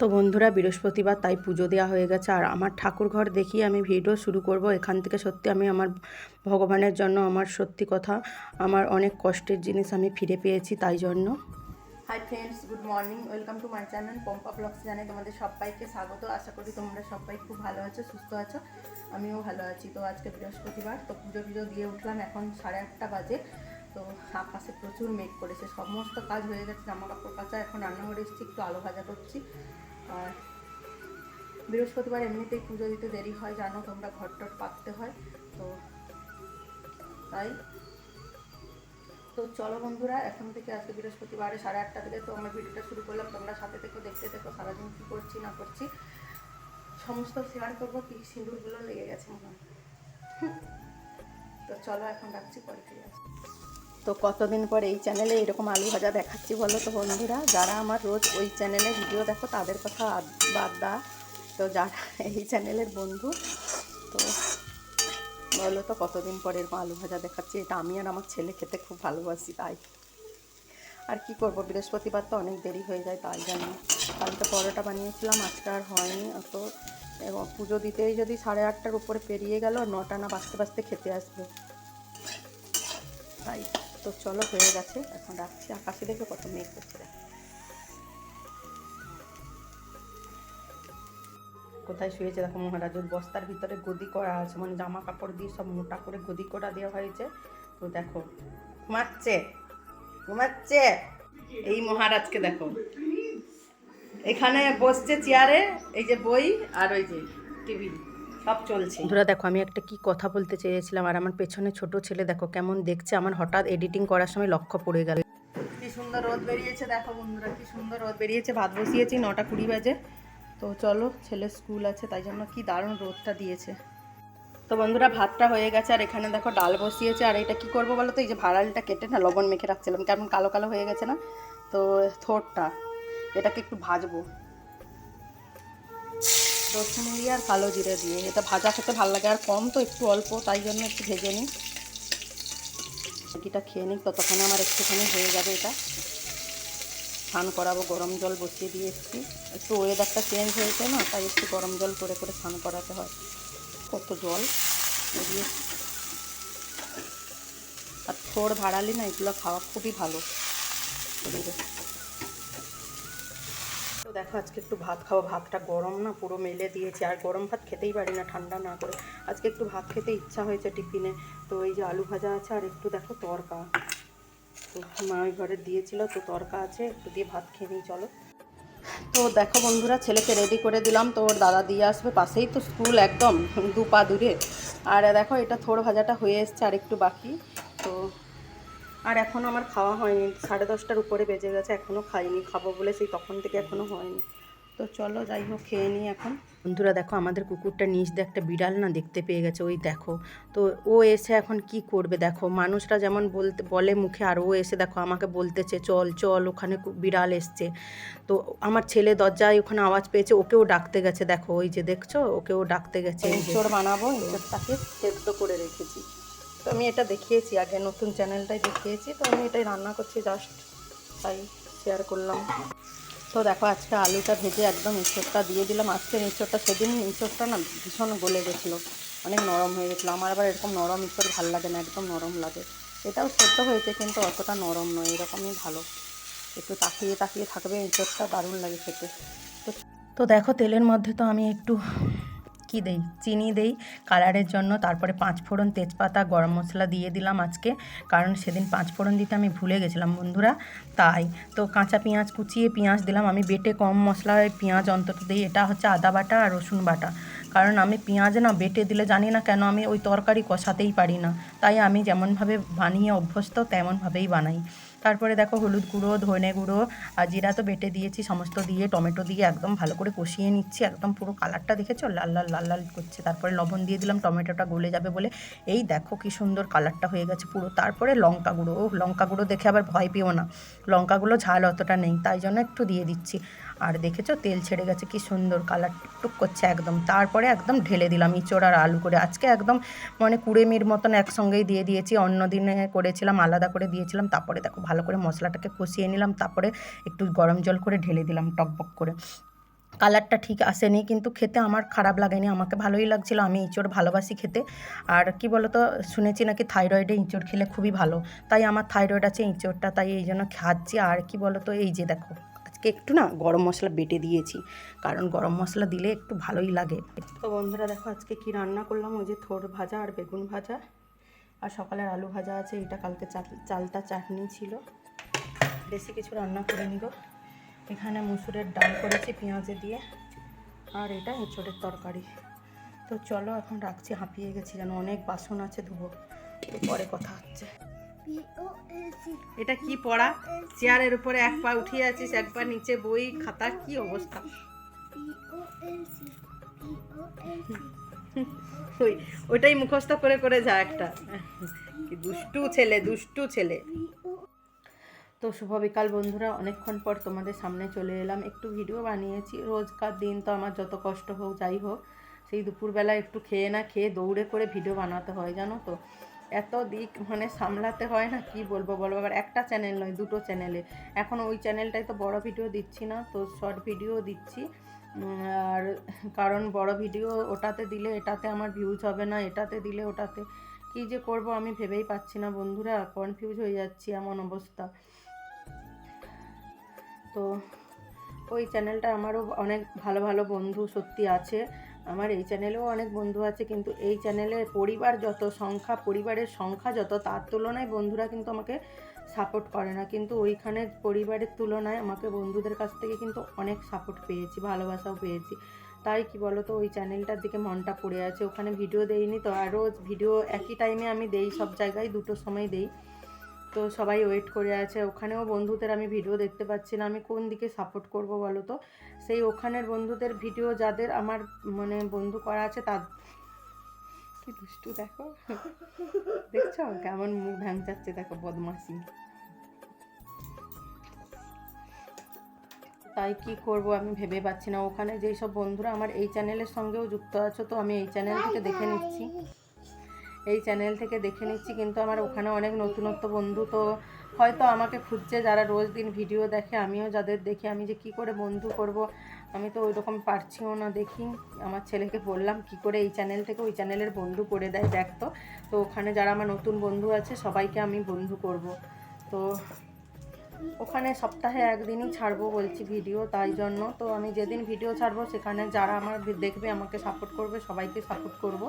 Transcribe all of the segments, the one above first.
তো বন্ধুরা, বৃহস্পতিবার তাই পুজো দেওয়া হয়ে গেছে। আর আমার ঠাকুর ঘর দেখিয়ে আমি ভিডিও শুরু করব। এখান থেকে সত্যি আমি আমার ভগবানের জন্য আমার সত্যি কথা, আমার অনেক কষ্টের জিনিস আমি ফিরে পেয়েছি তাই জন্য। Hi friends good morning welcome to my channel Pampa blogs জানে তোমাদের সবাইকে স্বাগত। আশা করি তোমরা সবাই খুব ভালো আছো, সুস্থ আছো। আমিও ভালো আছি। তো আজকে বৃহস্পতিবার, তো পুজো পুজো দিয়ে উঠলাম এখন সাড়ে আটটা বাজে। তো আকাশে প্রচুর মেঘ করেছে। সমস্ত কাজ হয়ে গেছে জামা কাপড় কাচা, এখন রান্নাঘরে এসেছি, একটু আলো ভাজা করছি। আর বৃহস্পতিবার এমনিতেই পুজো দিতে দেরি হয়, জানো তোমরা ঘর টট পাততে হয়, তো তাই। তো চলো বন্ধুরা, এখন থেকে আজকে বৃহস্পতিবারে সাড়ে আটটা থেকে তো আমার ভিডিওটা শুরু করলাম। তোমরা সাথে থেকে, দেখতে দেখো সারাদিন কী করছি, না করছি। সমস্ত শেয়ার করব, কি সিঁদুরগুলো লেগে গেছে মনে হয়। তো চলো, এখন রাখছি, পরে ফিরে আসছি তো কতদিন পর এই চ্যানেলে এরকম আলু ভাজা দেখাচ্ছি বলো তো বন্ধুরা? যারা আমার রোজ ওই চ্যানেলে ভিডিও দেখো, তাদের কথা বাদ দা। তো যারা এই চ্যানেলের বন্ধু, তো বলো তো কতদিন পর এরকম আলু ভাজা দেখাচ্ছি? এটা আমি আর আমার ছেলে খেতে খুব ভালোবাসি, তাই। আর কি করব? বৃহস্পতিবার তো অনেক দেরি হয়ে যায়, তাই জন্য কালকে পরোটা বানিয়েছিলাম, আজকে আর হয়নি। অত এবং পুজো দিতেই যদি সাড়ে আটটার উপরে পেরিয়ে গেল, নটা না বাঁচতে বাজতে খেতে আসবে। তাই। তো চলো, হয়ে গেছে। এখন রাখছি। আকাশে দেখে কত মেঘ করছে। কোথায় শুয়েছে? দেখো মহারাজের বস্তার ভিতরে গদি করা আছে। মানে জামা কাপড় দিয়ে সব মোটা করে গদি করা দেওয়া হয়েছে। তো দেখো, ঘুমাচ্ছে ঘুমাচ্ছে। এই মহারাজকে দেখো। এখানে বসছে চেয়ারে এই যে বই আর ওই যে টিভি সব চলছে। বন্ধুরা দেখো আমি একটা কি কথা বলতে চেয়েছিলাম আর আমার পেছনে ছোট ছেলে দেখো কেমন দেখছে। আমার হঠাৎ এডিটিং করার সময় লক্ষ্য পড়ে গেল। কি সুন্দর রোদ বেরিয়েছে দেখো বন্ধুরা কি সুন্দর রোদ বেরিয়েছে। ভাত বসিয়েছি নটা কুড়ি বাজে। তো চলো ছেলে স্কুল আছে তাই জন্য কি দারুণ রোদটা দিয়েছে। তো বন্ধুরা ভাতটা হয়ে গেছে আর এখানে দেখো ডাল বসিয়েছে। আর এটা কি করব বলো তো এই যে ভাড়ালটা কেটে না লবণ মেখে রাখছিলাম কেমন কালো কালো হয়ে গেছে না? তো থোরটা এটাকে একটু ভাজবো। রসুন দিয়ে আর কালো জিরে দিয়ে। এটা ভাজা খেতে ভালো লাগে আর কম, তো একটু অল্প, তাই জন্য একটু ভেজে নিই। ম্যাগিটা খেয়ে নিই, ততক্ষণে আমার একটুখানি হয়ে যাবে এটা। স্নান করাবো, গরম জল বসিয়ে দিয়ে এসেছি একটু ওয়েদারটা চেঞ্জ হয়েছে না, তাই একটু গরম জল করে করে স্নান করাতে হয়। কত জল। বেরিয়ে আর থোড় ভাড়ালি না, এগুলো খাওয়া খুবই ভালো। দেখো, আজকে একটু ভাত খাব। ভাতটা গরম না, পুরো মেলে দিয়েছি। আর গরম ভাত খেতেই পারি না, ঠান্ডা না করে। আজকে একটু ভাত খেতে ইচ্ছা হয়েছে টিফিনে। তো এই যে আলু ভাজা আছে, আর একটু দেখো তরকা। তো মা ওই ঘরে দিয়েছিল, তো তরকা আছে, একটু দিয়ে ভাত খেয়ে নিই, চলো। তো দেখো বন্ধুরা, ছেলেকে রেডি করে দিলাম। তো ওর দাদা দিয়ে আসবে পাশেই তো স্কুল একদম দু পা দূরে। আর দেখো, এটা থোড় ভাজাটা হয়ে এসছে আর একটু বাকি। তো আর এখনও আমার খাওয়া হয়নি। সাড়ে দশটার উপরে বেজে গেছে এখনও খাইনি, খাব বলে সেই তখন থেকে এখনও হয়নি। তো চলো যাই হোক, খেয়ে নিই এখন। বন্ধুরা দেখো, আমাদের কুকুরটা নিচ দিয়ে একটা বিড়াল না দেখতে পেয়ে গেছে, ওই দেখো। তো ও এসে এখন কি করবে দেখো, মানুষরা যেমন বলতে, বলে মুখে, আর ও এসে দেখো আমাকে বলতেছে, চল চল, ওখানে বিড়াল এসছে। তো আমার ছেলে দরজায় ওখানে আওয়াজ পেয়েছে, ওকেও ডাকতে গেছে, দেখো, ওই যে দেখছ, ওকেও ডাকতে গেছে বানাবো তাকে সেদ্ধ করে রেখেছি। তো আমি এটা দেখিয়েছি, আগে নতুন চ্যানেলটাই দেখিয়েছি, তো আমি এটাই রান্না করছি জাস্ট তাই শেয়ার করলাম। তো দেখো, আজকে আলুটা ভেজে একদম ইঁচড়টা দিয়ে দিলাম। আজকে ইঁচড়টা সেদিন ইঁচড়টা না ভীষণ গলে গেছিল, অনেক নরম হয়ে গেছিল। আমার আবার এরকম নরম ইঁচড় ভালো লাগে না, একদম নরম লাগে। এটাও সেদ্ধ হয়েছে, কিন্তু অতটা নরম নয়, এরকমই ভালো। একটু তাকিয়ে তাকিয়ে থাকবে, ইঁচড়টা দারুণ লাগে খেতে। তো তো দেখো, তেলের মধ্যে তো আমি একটু কি দেই, চিনি দেই কালারের জন্য। তারপরে পাঁচ ফোড়ন তেজপাতা, গরম মশলা দিয়ে দিলাম আজকে। কারণ সেদিন পাঁচ ফোড়ন দিতে আমি ভুলে গেছিলাম বন্ধুরা, তাই। তো কাঁচা পেঁয়াজ কুচিয়ে পেঁয়াজ দিলাম। আমি বেটে কম মশলায় পেঁয়াজ অন্তত দিই। এটা হচ্ছে আদা বাটা আর রসুন বাটা। কারণ আমি পেঁয়াজ না বেটে দিলে জানি না কেন আমি ওই তরকারি কষাতেই পারি না। তাই আমি যেমনভাবে বানিয়ে অভ্যস্ত, তেমনভাবেই বানাই। তারপরে দেখো হলুদ গুঁড়ো, ধনে গুঁড়ো, আর জিরা তো বেটে দিয়েছি, সমস্ত দিয়ে, টমেটো দিয়ে একদম ভালো করে কষিয়ে নিচ্ছি, একদম পুরো কালারটা দেখেছ? লাল লাল লাল লাল করছে। তারপরে লবণ দিয়ে দিলাম, টমেটোটা গলে যাবে বলে। এই দেখো কি সুন্দর কালারটা হয়ে গেছে পুরো। তারপরে লঙ্কা গুঁড়ো ও লঙ্কা গুঁড়ো দেখে আবার ভয় পেও না। লঙ্কাগুলো ঝাল অতটা নেই, তাই জন্য একটু দিয়ে দিচ্ছি। আর দেখেছ? তেল ছেড়ে গেছে, কি সুন্দর কালার টুকটুক করছে একদম। তারপরে একদম ঢেলে দিলাম ইঁচড় আর আলু করে। আজকে একদম মানে কুড়েমির মতন একসঙ্গেই দিয়ে দিয়েছি। অন্য দিনে করেছিলাম, আলাদা করে দিয়েছিলাম। তারপরে দেখো, ভালো করে মশলাটাকে কষিয়ে নিলাম। তারপরে একটু গরম জল করে ঢেলে দিলাম টকবক করে। কালারটা ঠিক আসেনি, কিন্তু খেতে আমার খারাপ লাগেনি। আমাকে ভালোই লাগছিল। আমি ইঁচড় ভালোবাসি খেতে। আর কি বলতো, শুনেছি নাকি থাইরয়েডে ইঁচড় খেলে খুবই ভালো। তাই আমার থাইরয়েড আছে, ইঁচড়টা, তাই এই জন্য খাচ্ছি। আর কি বলতো, এই যে দেখো। আজকে একটু না গরম মশলা বেটে দিয়েছি, কারণ গরম মশলা দিলে একটু ভালোই লাগে। তো বন্ধুরা দেখো আজকে কি রান্না করলাম, ওই যে থোর ভাজা আর বেগুন ভাজা। আর সকালের আলু ভাজা আছে, এটা কালকে চাল- চালটা চাটনি ছিল। বেশি কিছু রান্না করিনি গো। এখানে মুসুরের ডাল করেছি পেঁয়াজে দিয়ে, আর এটা এঁচড়ের তরকারি। তো চলো এখন রাখছি, হাঁপিয়ে গেছি যেন অনেক বাসন আছে ধুবো পরে কথা হচ্ছে। এটা কি পড়া? চেয়ারের উপরে এক পা উঠিয়ে আছিস একবার নিচে বই, খাতা, কি অবস্থা? ওই, ওইটাই মুখস্থ করে করে যা একটা। দুষ্টু ছেলে দুষ্টু ছেলে। তো শুভ বিকাল বন্ধুরা, অনেকক্ষণ পর তোমাদের সামনে চলে এলাম। একটু ভিডিও বানিয়েছি। রোজকার দিন তো আমার যত কষ্ট হোক, যাই হোক, সেই দুপুরবেলা একটু খেয়ে না খেয়ে দৌড়ে করে ভিডিও বানাতে হয়, জানো তো। এত দিক মানে সামলাতে হয় না, কি বলব বলো? আবার একটা চ্যানেল নয়, দুটো চ্যানেলে এখন ওই চ্যানেলটায় তো বড় ভিডিও দিচ্ছি না, তো শর্ট ভিডিও দিচ্ছি। আর কারণ বড় ভিডিও ওটাতে দিলে এটাতে আমার ভিউজ হবে না, এটাতে দিলে ওটাতে। কী যে করব আমি ভেবেই পাচ্ছি না বন্ধুরা কনফিউজ হয়ে যাচ্ছি এমন অবস্থা। তো ওই চ্যানেলটা আমারও অনেক ভালো ভালো বন্ধু সত্যি আছে। আমার এই চ্যানেলেও অনেক বন্ধু আছে, কিন্তু এই চ্যানেলে পরিবার যত সংখ্যা, পরিবারের সংখ্যা যত, তার তুলনায় বন্ধুরা কিন্তু আমাকে সাপোর্ট করে না। কিন্তু ওইখানে পরিবারের তুলনায় আমাকে বন্ধুদের কাছ থেকে কিন্তু অনেক সাপোর্ট পেয়েছি, ভালোবাসাও পেয়েছি। তাই কি বলতো, ওই চ্যানেলটার দিকে মনটা পড়ে আছে। ওখানে ভিডিও দেইনি তো, আরও ভিডিও একই টাইমে আমি দেই, সব জায়গায় দুটো সময় দেই। তো সবাই ওয়েট করে আছে। ওখানেও বন্ধুদের আমি ভিডিও দেখতে পাচ্ছি না আমি কোন দিকে সাপোর্ট করব বলো তো সেই ওখানের বন্ধুদের ভিডিও যাদের আমার মানে বন্ধু করা আছে তার কি দুষ্টু দেখো। দেখছ? কেমন মুখ ভ্যাংচাচ্ছে দেখো বদমাসি তাই কি করব আমি ভেবে পাচ্ছি না। ওখানে যেই সব বন্ধুরা আমার এই চ্যানেলের সঙ্গেও যুক্ত আছো তো আমি এই চ্যানেল থেকে দেখে নিচ্ছি। এই চ্যানেল থেকে দেখে নিচ্ছি, কিন্তু আমার ওখানে অনেক নতুনত্ব বন্ধু, তো হয়তো আমাকে খুঁজছে যারা রোজ দিন ভিডিও দেখে, আমিও যাদের দেখি আমি যে কি করে বন্ধু করব, আমি তো ওই রকম পারছিও না দেখি। আমার ছেলেকে বললাম, কি করে এই চ্যানেল থেকে ওই চ্যানেলের বন্ধু করে দেয়, দেখ তো। তো ওখানে যারা আমার নতুন বন্ধু আছে, সবাইকে আমি বন্ধু করব। তো ওখানে সপ্তাহে একদিনই ছাড়বো বলছি ভিডিও তাই জন্য। তো আমি যেদিন ভিডিও ছাড়বো, সেখানে যারা আমার দেখবে, আমাকে সাপোর্ট করবে, সবাইকে সাপোর্ট করব।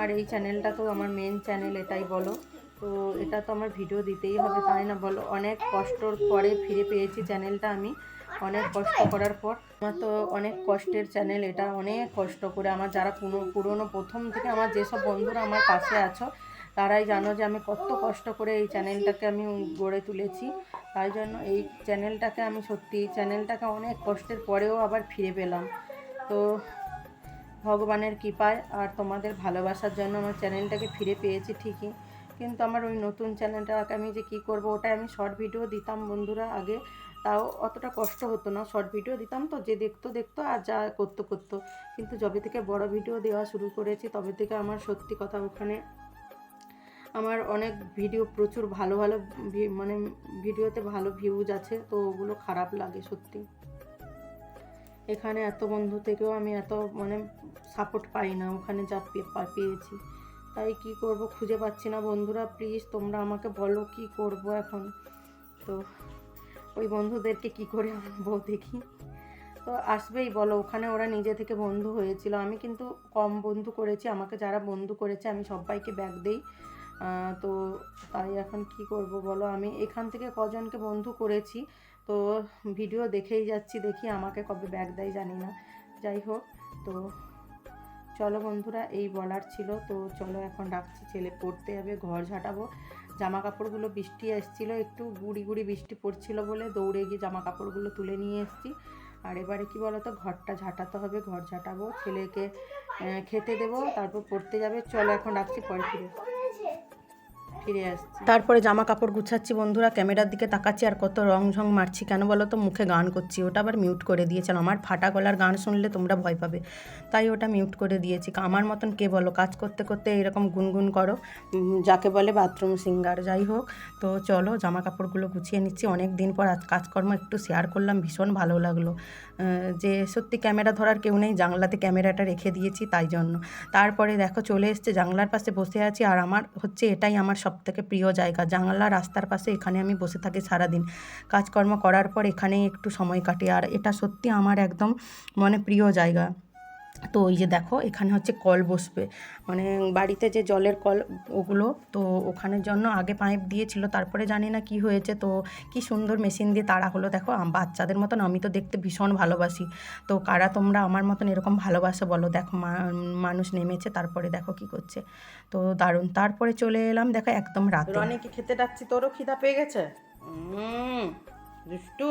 আর এই চ্যানেলটা তো আমার মেন চ্যানেল এটাই বলো। তো এটা তো আমার ভিডিও দিতেই হবে, তাই না বলো? অনেক কষ্টর পরে ফিরে পেয়েছি চ্যানেলটা আমি। অনেক কষ্ট করার পর। আমার তো অনেক কষ্টের চ্যানেল এটা অনেক কষ্ট করে আমার যারা পুরো, পুরনো, প্রথম থেকে আমার যেসব বন্ধুরা আমার পাশে আছো, তারাই জানো যে আমি কত কষ্ট করে এই চ্যানেলটাকে আমি গড়ে তুলেছি। তাই জন্য এই চ্যানেলটাকে আমি সত্যি চ্যানেলটাকে অনেক কষ্টের পরেও আবার ফিরে পেলাম। তো ভগবানের কৃপায় আর তোমাদের ভালোবাসার জন্য আমার চ্যানেলটাকে ফিরে পেয়েছি ঠিকই। কিন্তু আমার ওই নতুন চ্যানেলটাকে আমি যে কী করব, ওটাই আমি শর্ট ভিডিও দিতাম বন্ধুরা আগে। তাও অতটা কষ্ট হতো না শর্ট ভিডিও দিতাম তো, যে দেখতো দেখতো আর যা করতো করতো। কিন্তু যবে থেকে বড় ভিডিও দেওয়া শুরু করেছি, তবে থেকে আমার সত্যি কথা ওখানে আমার অনেক ভিডিও প্রচুর ভালো ভালো মানে ভিডিওতে ভালো ভিউজ আছে, তো ওগুলো খারাপ লাগে সত্যি। এখানে এত বন্ধু থেকেও আমি এত মানে সাপোর্ট পাই না, ওখানে যা পেয়েছি। তাই কি করব খুঁজে পাচ্ছি না। বন্ধুরা প্লিজ তোমরা আমাকে বলো কি করব এখন। তো ওই বন্ধুদেরকে কি করে আনব দেখি। তো আসবেই, বলো। ওখানে ওরা নিজে থেকে বন্ধু হয়েছিল। আমি কিন্তু কম বন্ধু করেছি। আমাকে যারা বন্ধু করেছে, আমি সবাইকে ব্যাগ দেই। তো তাই এখন কি করব বলো? আমি এখান থেকে কজনকে বন্ধু করেছি। তো ভিডিও দেখেই যাচ্ছি, দেখি আমাকে কবে ব্যাগ দেয়, জানি না। যাই হোক, তো চলো বন্ধুরা, এই বলার ছিল। তো চলো এখন রাখছি ছেলে পড়তে যাবে, ঘর ঝাঁটাবো। জামা কাপড়গুলো বৃষ্টি এসেছিল একটু গুড়ি গুড়ি বৃষ্টি পড়ছিল বলে দৌড়ে গিয়ে জামা কাপড়গুলো তুলে নিয়ে এসেছি। আর এবারে কি বলো তো ঘরটা ঝাঁটাতে হবে, ঘর ঝাঁটাবো। ছেলেকে খেতে দেবো, তারপর পড়তে যাবে। চলো এখন রাখছি পরে ফিরে ফিরে আসছি। তারপরে জামা কাপড় গুছাচ্ছি, বন্ধুরা ক্যামেরার দিকে তাকাচ্ছি আর কত রং ঝং মারছি। কেন বলো তো, মুখে গান করছি, ওটা আবার মিউট করে দিয়েছিলাম আমার ফাটা গলার গান শুনলে তোমরা ভয় পাবে, তাই ওটা মিউট করে দিয়েছি। আমার মতন কে বলো, কাজ করতে করতে এরকম গুনগুন করো যাকে বলে বাথরুম সিঙ্গার যাই হোক, তো চলো জামা কাপড়গুলো গুছিয়ে নিচ্ছি। অনেক দিন পর আজ কাজকর্ম একটু শেয়ার করলাম, ভীষণ ভালো লাগল। যে সত্যি ক্যামেরা ধরার কেউ নেই, জানলাতে ক্যামেরাটা রেখে দিয়েছি তাই জন্য। তারপরে দেখো চলে এসছে, জানলার পাশে বসে আছি। আর আমার হচ্ছে এটাই আমার সব থেকে প্রিয় জায়গা। জানলা রাস্তার পাশে এখানে আমি বসে থাকি সারাদিন। কাজকর্ম করার পর এখানেই একটু সময় কাটে। আর এটা সত্যি আমার একদম মনে প্রিয় জায়গা। তো ওই যে দেখো, এখানে হচ্ছে কল বসবে। মানে বাড়িতে যে জলের কল, ওগুলো, তো ওখানের জন্য আগে পাইপ দিয়েছিল, তারপরে জানি না কি হয়েছে। তো কি সুন্দর মেশিন দিয়ে তারা হলো। দেখো বাচ্চাদের মতন আমি তো দেখতে ভীষণ ভালোবাসি। তো কারা তোমরা আমার মতন এরকম ভালোবাসো বলো। দেখো মানুষ নেমেছে, তারপরে দেখো কি করছে। তো দারুণ। তারপরে চলে এলাম, দেখো, একদম রাতে। রনিকে খেতে ডাকছি তোরও খিদা পেয়ে গেছে? দুষ্টু,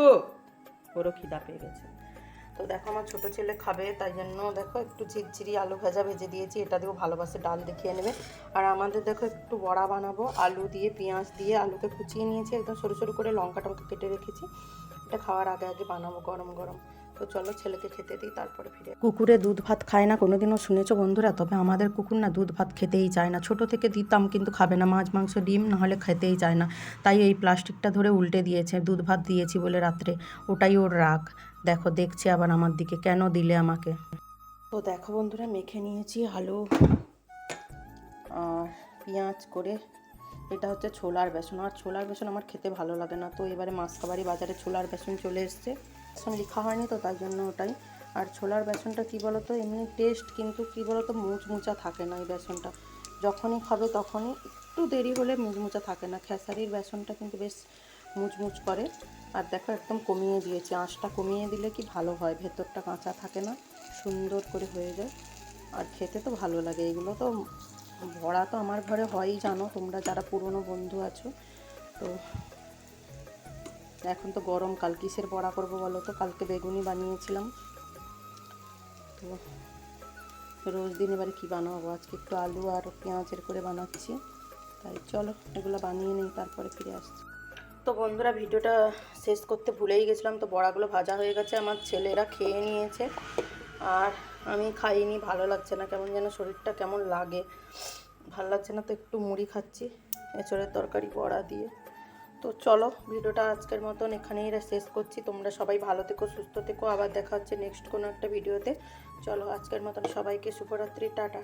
ওরও খিদা পেয়ে গেছে। তো দেখো আমার ছোটো ছেলে খাবে, তাই জন্য দেখো একটু ঝিরঝিরি আলু ভাজা ভেজে দিয়েছি। এটা দিয়েও ভালোবাসে ডাল দেখিয়ে নেবে। আর আমাদের দেখো একটু বড়া বানাবো, আলু দিয়ে, পেঁয়াজ দিয়ে, আলুকে কুচিয়ে নিয়েছি, একদম সরু সরু করে লঙ্কা টঙ্কা কেটে রেখেছি। এটা খাওয়ার আগে আগে বানাবো গরম গরম। তো চলো ছেলেকে খেতে দিই তারপরে ফিরে কুকুরে দুধ ভাত খায় না কোনোদিনও শুনেছো বন্ধুরা? তবে আমাদের কুকুর না দুধ ভাত খেতেই চায় না। ছোট থেকে দিতাম কিন্তু খাবে না মাছ মাংস ডিম নাহলে খেতেই চায় না। তাই এই প্লাস্টিকটা ধরে উল্টে দিয়েছে দুধ ভাত দিয়েছি বলে রাত্রে। ওটাই ওর রাগ। দেখো দেখছে আবার আমার দিকে কেন দিলে আমাকে। তো দেখো বন্ধুরা মেখে নিয়েছি আলু আর পেঁয়াজ করে। এটা হচ্ছে ছোলার বেসন। আর ছোলার বেসন আমার খেতে ভালো লাগে না। তো এবারে মাছ মাসকাবাড়ি বাজারে ছোলার বেসন চলে এসছে। বেসন লেখা হয়নি তো তাই জন্য ওটাই। আর ছোলার বেসনটা কী বলো তো এমনি টেস্ট কিন্তু কী বলো তো মুচমুচা থাকে না এই বেসনটা। যখনই খাবে তখনই একটু দেরি হলে মুচমুচা থাকে না। খেসারির বেসনটা কিন্তু বেশ মুচমুচ করে। আর দেখো একদম কমিয়ে দিয়েছি। আঁচটা কমিয়ে দিলে কি ভালো হয়? ভেতরটা কাঁচা থাকে না? সুন্দর করে হয়ে যায়। আর খেতে তো ভালো লাগে। এগুলো তো ভরা তো আমার ঘরে হয়ই জানো? তোমরা যারা পুরনো বন্ধু আছো, তো এখন তো গরমকাল কিসের বড়া করব বলো তো? কালকে বেগুনি বানিয়েছিলাম। তো রোজ দিন এবারে কী বানাবো? আজকে একটু আলু আর পেঁয়াজের করে বানাচ্ছি। তাই চলো, এগুলো বানিয়ে নিই, তারপরে ফিরে আসছি। তো বন্ধুরা, ভিডিওটা শেষ করতে ভুলেই গেছিলাম। তো বড়াগুলো ভাজা হয়ে গেছে, আমার ছেলেরা খেয়ে নিয়েছে। আর আমি খাইনি, ভালো লাগছে না, কেমন যেন শরীরটা কেমন লাগে। ভালো লাগছে না, তো একটু মুড়ি খাচ্ছি, এঁচড়ের তরকারি বড়া দিয়ে। তো চলো ভিডিওটা আজকের মতন এখানেই শেষ করছি। তোমরা সবাই ভালো থেকো, সুস্থ থেকো। আবার দেখা হচ্ছে নেক্সট কোনো একটা ভিডিওতে। চলো আজকের মতন সবাইকে শুভরাত্রি, টাটা।